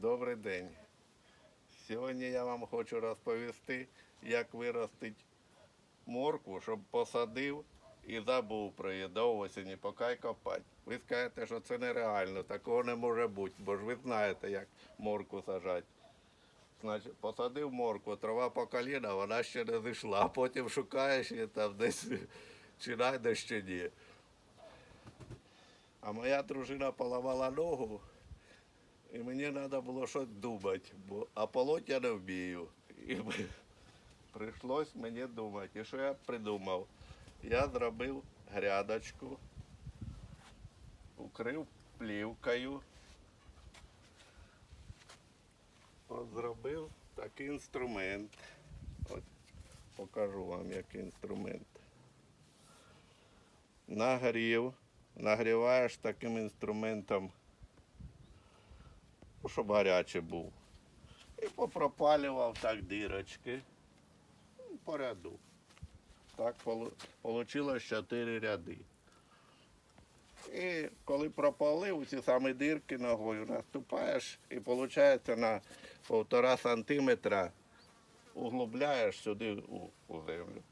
Добрий день. Сьогодні я вам хочу розповісти, як виростити моркву, щоб посадив і забув про її до осені, поки копати. Ви скажете, що це нереально, такого не може бути, бо ж ви знаєте, як моркву сажати. Значить, посадив моркву, трава по коліна, вона ще не зійшла, потім шукаєш її там десь, чи знайдеш, чи ні. А моя дружина поламала ногу, і мені треба було щось думати, бо а полоть я не вмію. І прийшлось мені думати. І що я придумав? Я зробив грядочку, укрив плівкою. Зробив такий інструмент. От покажу вам, який інструмент. Нагрів, нагріваєш таким інструментом щоб гарячий був. І попропалював так дірочки ну, по ряду. Так вийшло 4 ряди. І коли пропалив ці самі дірки ногою, наступаєш і виходить на півтора сантиметра углубляєш сюди у, у землю.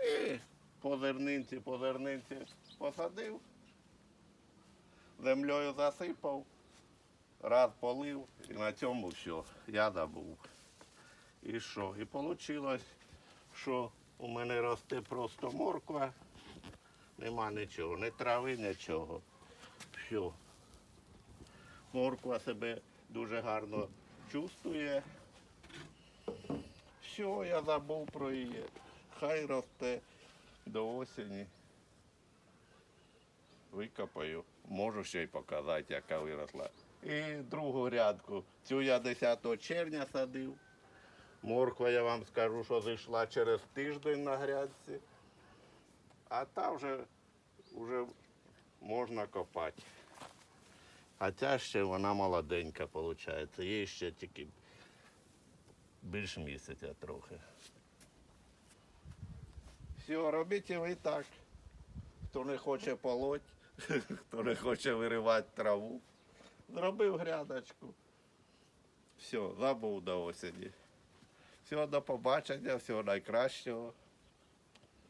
І по зернинці, по зернинці посадив, землею засипав раз полив і на цьому все, я забув. І що? І вийшло, що у мене росте просто морква, нема нічого, ні трави, нічого. Все. Морква себе дуже гарно чувствує. Все, я забув про її. Хай росте до осені. Викопаю. Можу ще й показати, яка виросла. І другу грядку. Цю я 10 червня садив. Морква, я вам скажу, що зійшла через тиждень на грядці. А та вже, вже можна копати. А ця ще вона молоденька, виходить. Їй ще тільки більш місяця трохи. Все, робіть і ви так. Хто не хоче полоть, хто не хоче виривати траву. Зробив грядочку. Все, забув до осені. Всього до побачення, всього найкращого.